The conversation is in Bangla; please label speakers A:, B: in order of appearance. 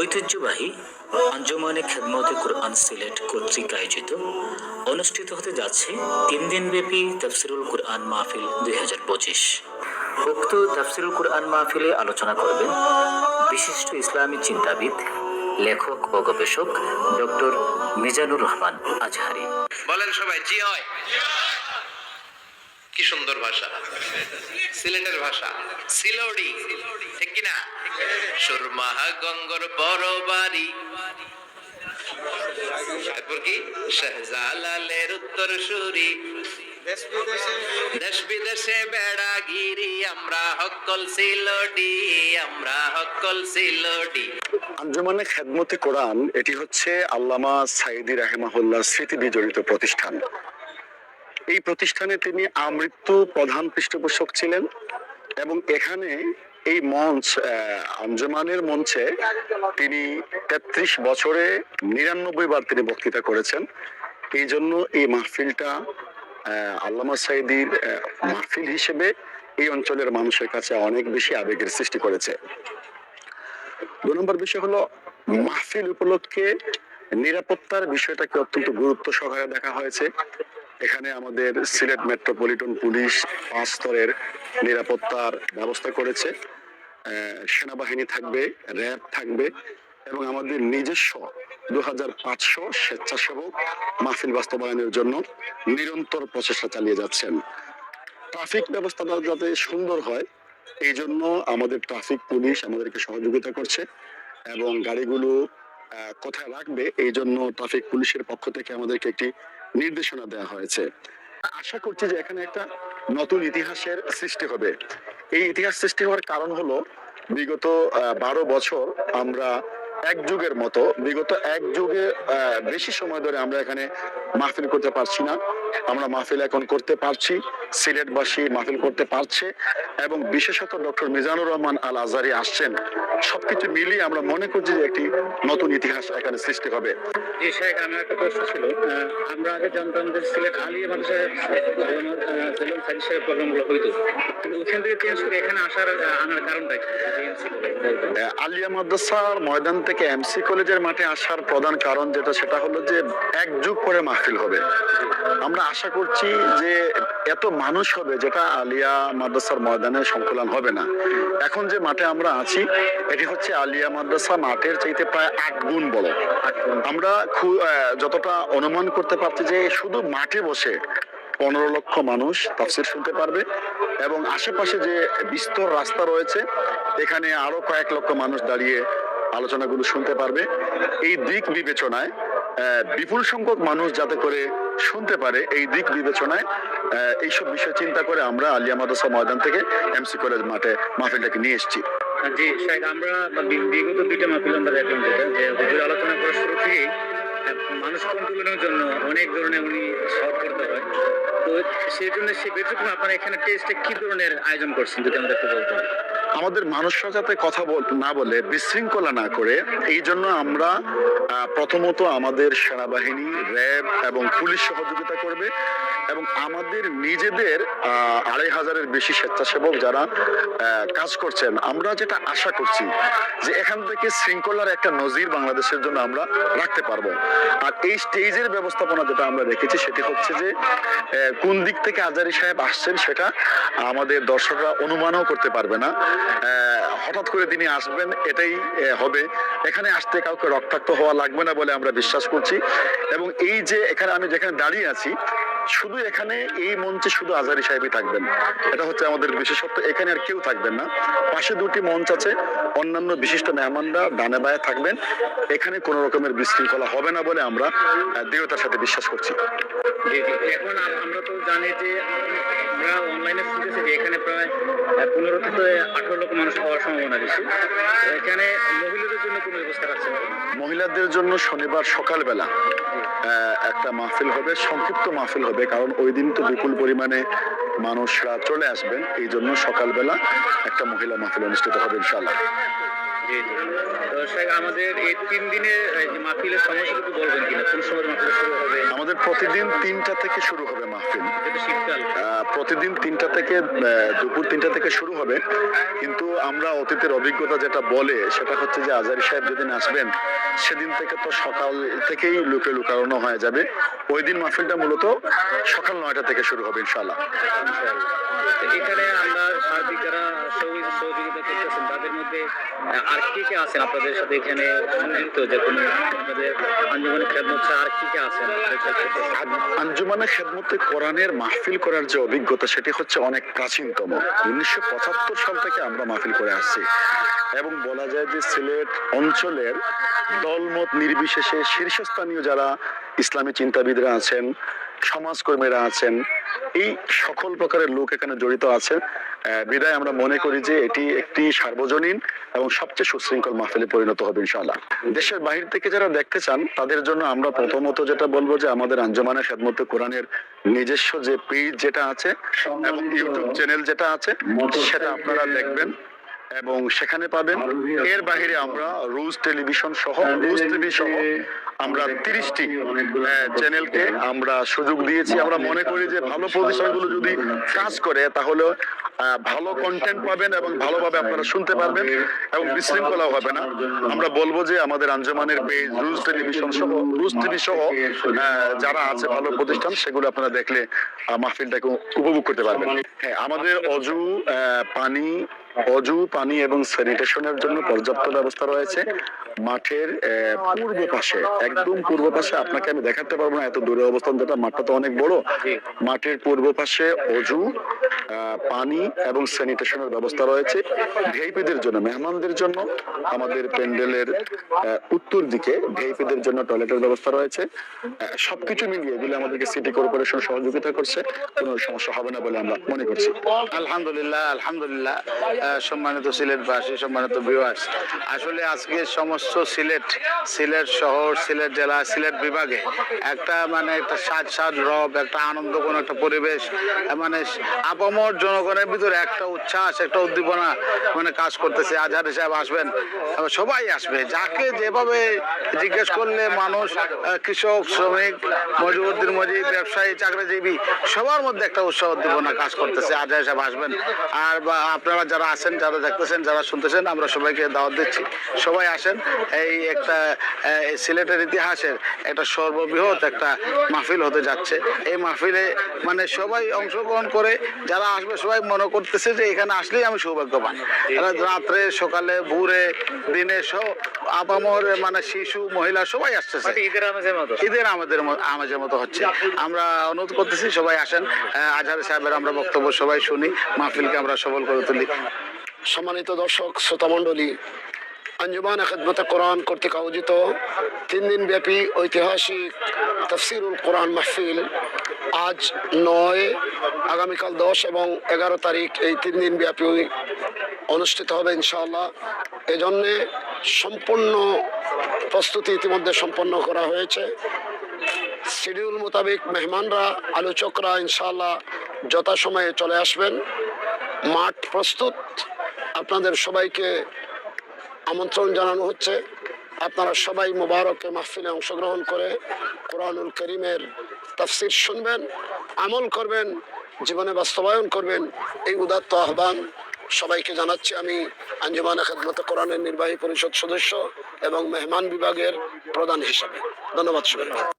A: ঐতিহ্যবাহী আঞ্জুমানে খেদমতে কোরআন সিলেট কর্তৃক আয়োজিত। অনুষ্ঠিত হতে যাচ্ছে তিন দিনব্যাপী তাফসিরুল কোরআন মাহফিল দুই হাজার পঁচিশ। উক্ত তাফসিরুল কোরআন মাহফিলে আলোচনা করবেন বিশিষ্ট ইসলামী চিন্তাবিদ, লেখক ও গবেষক ডক্টর মিজানুর রহমান আজহারি।
B: বলেন সবাই, জি হয়। কি সুন্দর ভাষা। সিলেটের ভাষা। সিলোডি। ঠিক কিনা সুরমাহা গঙ্গর বড় বাড়ি তারপর কি? শাহজালালের উত্তর সুরি দেশ বিদেশে বেড়াগিরি, আমরা হকল সিলোডি, আমরা হকল সিলোডি।
C: আঞ্জুমানে খেদমতে কোরআন, এটি হচ্ছে আল্লামা সাইদি রাহেমাহুল্লাহ স্মৃতি বিজড়িত প্রতিষ্ঠান। এই প্রতিষ্ঠানে তিনি আমৃত্যু প্রধান পৃষ্ঠপোষক ছিলেন এবং এখানে এই মঞ্চ আঞ্জুমানের মঞ্চে তিনি তেত্রিশ বছরে নিরানব্বই বার তিনি বক্তৃতা করেছেন। এই জন্য এই মাহফিলটা আল্লামা সাইদির মাহফিল হিসেবে এই অঞ্চলের মানুষের কাছে অনেক বেশি আবেগের সৃষ্টি করেছে। দু নম্বর বিষয় হলো মাহফিল উপলক্ষে নিরাপত্তার বিষয়টাকে অত্যন্ত গুরুত্ব সহকারে দেখা হয়েছে। এখানে আমাদের সিলেট মেট্রোপলিটন পুলিশ পাঁচ স্তরের নিরাপত্তার ব্যবস্থা করেছে। সেনাবাহিনী থাকবে, র্যাব থাকবে এবং আমাদের নিজস্ব দু হাজার পাঁচশো স্বেচ্ছাসেবক মাহফিল বাস্তবায়নের জন্য নিরন্তর প্রচেষ্টা চালিয়ে যাচ্ছেন। ট্রাফিক ব্যবস্থাটা যাতে সুন্দর হয়, এই জন্য আমাদের ট্রাফিক পুলিশ আমাদেরকে সহযোগিতা করছে এবং গাড়িগুলো কোথায় রাখবে, এই জন্য ট্রাফিক পুলিশের পক্ষ থেকে আমাদেরকে একটি নির্দেশনা দেওয়া হয়েছে। আশা করছি যে এখানে একটা নতুন ইতিহাসের সৃষ্টি হবে। এই ইতিহাস সৃষ্টি হওয়ার কারণ হলো, বিগত বারো বছর আমরা এক যুগের মতো, বিগত এক যুগে বেশি সময় ধরে আমরা এখানে মাহফিল করতে পারছি না। আমরা মাহফিল এখন করতে পারছি, সিলেটবাসী মাহফিল করতে পারছে এবং বিশেষত ডক্টর মিজানুর রহমান আল আজারি আসছেন। সবকিছু মিলিয়ে আমরা মনে করছি যে একটি নতুন ইতিহাস এখানে সৃষ্টি হবে।
D: জি শেখ আমার একটা প্রশ্ন ছিল আমরা আগে জানতাম যে সিলেট আলিয়া সেলুন প্রোগ্রামগুলো হইতো। কিন্তু ওখান থেকে চেঞ্জ করে এখানে আসার আনার কারণটা কি?
C: আলিয়া মাদ্রাসার ময়দান থেকে এমসি কলেজের মাঠে আসার প্রধান কারণ যেটা সেটা হলো যে এক যুগ পরে মাহফিল হবে। আমরা আশা করছি যে এত মানুষ হবে যেটা আলিয়া মাদ্রাসার ময়দানে সংকুলন হবে না। এখন যে মাঠে আমরা আছি এটি হচ্ছে আলিয়া মাদ্রাসা মাঠের চাইতে প্রায় আট গুণ বড়। আমরা যতটা অনুমান করতে পারছি যে শুধু মাঠে বসে পনেরো লক্ষ মানুষ তাফসির শুনতে পারবে এবং আশেপাশে যে বিস্তর রাস্তা রয়েছে, এখানে আরও কয়েক লক্ষ মানুষ দাঁড়িয়ে আলোচনাগুলো শুনতে পারবে। এই দিক বিবেচনায় বিপুল সংখ্যক মানুষ যাতে করে শুনতে পারে এই দিক বিবেচনায় এইসব বিষয় চিন্তা করে আমরা আলিয়া মাদ্রাসা ময়দান থেকে এমসি কলেজ মাঠে মাহফিলটাকে নিয়ে এসেছি।
D: জি শেখ আমরা বিগত দুইটা মাহফিল আমরা দেখলাম যে আলোচনা করার শুরু থেকেই মানুষ কন্ট্রোলের জন্য অনেক ধরনের উনি সব করতে হয়। তো সেই জন্য সে ব্যতিক্রম আপনারা এখানে টেস্টে কি ধরনের আয়োজন করছেন, যদি আমাদের একটু বলতেন?
C: আমাদের মানুষরা যাতে কথা না বলে, বিশৃঙ্খলা না করে, এই জন্য আমরা প্রথমত আমাদের সেনাবাহিনী, র্যাব এবং পুলিশ সহযোগিতা করবে এবং আমাদের নিজেদের আড়াই হাজারের বেশি স্বেচ্ছাসেবক যারা কাজ করছেন, আমরা যেটা আশা করছি যে এখান থেকে শৃঙ্খলার একটা নজির বাংলাদেশের জন্য আমরা রাখতে পারব। আর এই স্টেজের ব্যবস্থাপনা যেটা আমরা রেখেছি, সেটি হচ্ছে যে কোন দিক থেকে আজারি সাহেব আসছেন সেটা আমাদের দর্শকরা অনুমানও করতে পারবে না। হঠাৎ করে তিনি আসবেন, এটাই হবে। এখানে আসতে কাউকে রক্তাক্ত হওয়া লাগবে না বলে আমরা বিশ্বাস করছি। এবং এই যে এখানে আমি যেখানে দাঁড়িয়ে আছি শুধু এখানে এই মঞ্চে শুধু আজারি সাহেবই থাকবেন। এটা হচ্ছে আমাদের বিশেষত্ব এখানে আর কেউ থাকবেন না। পাশে দুটি মঞ্চ আছে অন্যান্য বিশিষ্ট মেহমানরা ডানে বায়ে থাকবেন। এখানে কোনো রকমের বিশৃঙ্খলা হবে না বলে আমরা দৃঢ়তার সাথে বিশ্বাস করছি।
D: এখন আমরা তো জানি যে আমরা অনলাইনে শুনতেছি যে এখানে প্রায় পনেরো থেকে আঠারো লক্ষ মানুষ হওয়ার সম্ভাবনা বেশি। এখানে মহিলাদের জন্য কোনো ব্যবস্থা রাখছেন
C: মহিলাদের জন্য শনিবার সকালবেলা একটা মাহফিল হবে সংক্ষিপ্ত মাহফিল হবে। কারণ ওই দিন তো বিপুল পরিমাণে মানুষরা চলে আসবেন। এই জন্য সকালবেলা একটা মহিলা মাহফিল অনুষ্ঠিত হবে ইনশাল্লাহ
D: জি জি। আমাদের এই তিন দিনের মাহফিলের সময়টুকু বলবেন কিনা? কোন সময় মাহফিল শুরু হবে?
C: আমাদের প্রতিদিন তিনটা থেকে শুরু হবে মাহফিল।
D: শীতকাল।
C: প্রতিদিন তিনটা থেকে দুপুর তিনটা থেকে শুরু হবে। কিন্তু আমরা অতীতের অভিজ্ঞতা যেটা বলে সেটা হচ্ছে যে আজারি সাহেব যেদিন আসবেন সেদিন থেকে তো সকাল থেকেই লুকে লুকানো হয়ে যাবে। ওই দিন মাহফিলটা মূলত সকাল নয়টা থেকে শুরু হবে ইনশাল্লাহ
D: এখানে আমরা সার্বিক যারা সহযোগিতা করতেছেন তাদের মধ্যে আর কে কে আছেন আপনাদের সাথে এখানে সংযুক্ত যে কোনো আপনাদের আঞ্জুমানের খেদমত আর কি কে আছেন?
C: আঞ্জুমানে খেদমতে কোরআনের মাহফিল করার যে অভিজ্ঞতা, সেটি হচ্ছে অনেক প্রাচীনতম। উনিশশো পঁচাত্তর সাল থেকে আমরা মাহফিল করে আসছি। এবং বলা যায় যে সিলেট অঞ্চলের দলমত নির্বিশেষে শীর্ষস্থানীয় যারা ইসলামী চিন্তাবিদরা আছেন সমাজকর্মীরা আছেন, এই সকল প্রকারের লোক এখানে জড়িত আছে বিদায় আমরা মনে করি যে এটি একটি সার্বজনীন এবং সবচেয়ে সুশৃঙ্খল মাহফিলে পরিণত হবে ইনশাআল্লাহ। দেশের বাহির থেকে যারা দেখতে চান, তাদের জন্য আমরা প্রথমত যেটা বলব যে আমাদের আঞ্জমানের খেদমতে কোরআনের নিজস্ব যে পেজ যেটা আছে এবং ইউটিউব চ্যানেল যেটা আছে, সেটা আপনারা দেখবেন এবং সেখানে পাবেন। এর বাহিরে আমরা রোজ টেলিভিশন সহ, রোজ টিভি সহ আমরা তিরিশটি চ্যানেলকে আমরা সুযোগ দিয়েছি। আমরা মনে করি যে ভালো প্রতিষ্ঠানগুলো যদি কাজ করে, তাহলে ভালো কন্টেন্ট পাবেন এবং ভালোভাবে আপনারা শুনতে পারবেন এবং বিশৃঙ্খলাও হবে না। আমরা বলব যে আমাদের আঞ্জমানের পেজ রুজ টেলিভিশন সহ রুজ টিভি সহ যারা আছে ভালো প্রতিষ্ঠান, সেগুলো আপনারা দেখলে মাহফিলটাকে উপভোগ করতে পারবেন। হ্যাঁ আমাদের অজু পানি অজু, পানি এবং স্যানিটেশনের জন্য পর্যাপ্ত ব্যবস্থা রয়েছে। মাঠের পূর্ব পাশে একদম পূর্ব পাশে আপনাকে আমি দেখাতে পারব না এত দূরে অবস্থান যেটা মাঠটা তো অনেক বড়। মাঠের পূর্ব পাশে অজু পানি এবং স্যানিটেশনের ব্যবস্থা রয়েছে। ভিআইপিদের জন্য, মেহমানদের জন্য, আমাদের প্যান্ডেলের উত্তর দিকে ভিআইপিদের জন্য টয়লেটের ব্যবস্থা রয়েছে। সবকিছু মিলিয়ে এগুলো আমাদেরকে সিটি কর্পোরেশন সহযোগিতা করছে। কোনো সমস্যা হবে না বলে আমরা মনে করছি।
E: আলহামদুলিল্লাহ আলহামদুলিল্লাহ। সম্মানিত সিলেটবাসী, সম্মানিত ভিউয়ার্স আসলে আজকে সমস্ত সিলেট সিলেট শহর, সিলেট জেলা, সিলেট বিভাগে একটা মানে একটা সাজ সাজ রব, একটা আনন্দ, কোন একটা পরিবেশ মানে আপামর জনগণের ভিতরে একটা উচ্ছ্বাস, একটা উদ্দীপনা মানে কাজ করতেছে। আজহার সাহেব আসবেন সবাই আসবে। যাকে যেভাবে জিজ্ঞেস করলে মানুষ কৃষক, শ্রমিক, মজিবুদ্দিন মজিব ব্যবসায়ী, চাকরিজীবী, সবার মধ্যে একটা উৎসাহ, উদ্দীপনা কাজ করতেছে। আজহার সাহেব আসবেন। আর বা আপনারা যারা আছেন, যারা দেখতেছেন, যারা শুনতেছেন, আমরা সবাইকে দাওয়াত দিচ্ছি। সবাই আসেন। এই একটা সিলেটের ইতিহাসের একটা সর্ববৃহৎ একটা মাহফিল হতে যাচ্ছে। এই মাহফিলে মানে সবাই অংশগ্রহণ করে, যারা আসবে সবাই মনে করতেছে যে এখানে আসলেই আমি সৌভাগ্যবান। রাত্রে সকালে ভোরে দিনে সব আপামর মানে শিশু মহিলা সবাই আসতেছে।
D: ঈদের আমাদের মতো।
E: ঈদের আমাদের মতো হচ্ছে। আমরা অনুরোধ করতেছি সবাই আসেন। আজহার সাহেবের আমরা বক্তব্য সবাই শুনি মাহফিলকে আমরা সবল করে তুলি।
F: সম্মানিত দর্শক শ্রোতামণ্ডলী আঞ্জুমান খেদমতে কোরআন কর্তৃক আয়োজিত তিন দিন ব্যাপী ঐতিহাসিক তফসিরুল কোরআন মাহফিল আজ নয়, আগামীকাল দশ এবং এগারো তারিখ এই তিন দিন ব্যাপী অনুষ্ঠিত হবে ইনশাআল্লাহ। এজন্যে সম্পূর্ণ প্রস্তুতি ইতিমধ্যে সম্পন্ন করা হয়েছে। শিডিউল মোতাবেক মেহমানরা, আলোচকরা ইনশাআল্লাহ যথাসময়ে চলে আসবেন। মাঠ প্রস্তুত। আপনাদের সবাইকে আমন্ত্রণ জানানো হচ্ছে। আপনারা সবাই মোবারকে মাহফিলে অংশগ্রহণ করে কোরআনুল করিমের তাফসির শুনবেন, আমল করবেন, জীবনে বাস্তবায়ন করবেন। এই উদাত্ত আহ্বান সবাইকে জানাচ্ছি আমি আঞ্জুমান খেদমত, কোরআনের নির্বাহী পরিষদ সদস্য এবং মেহমান বিভাগের প্রধান হিসাবে। ধন্যবাদ সবাই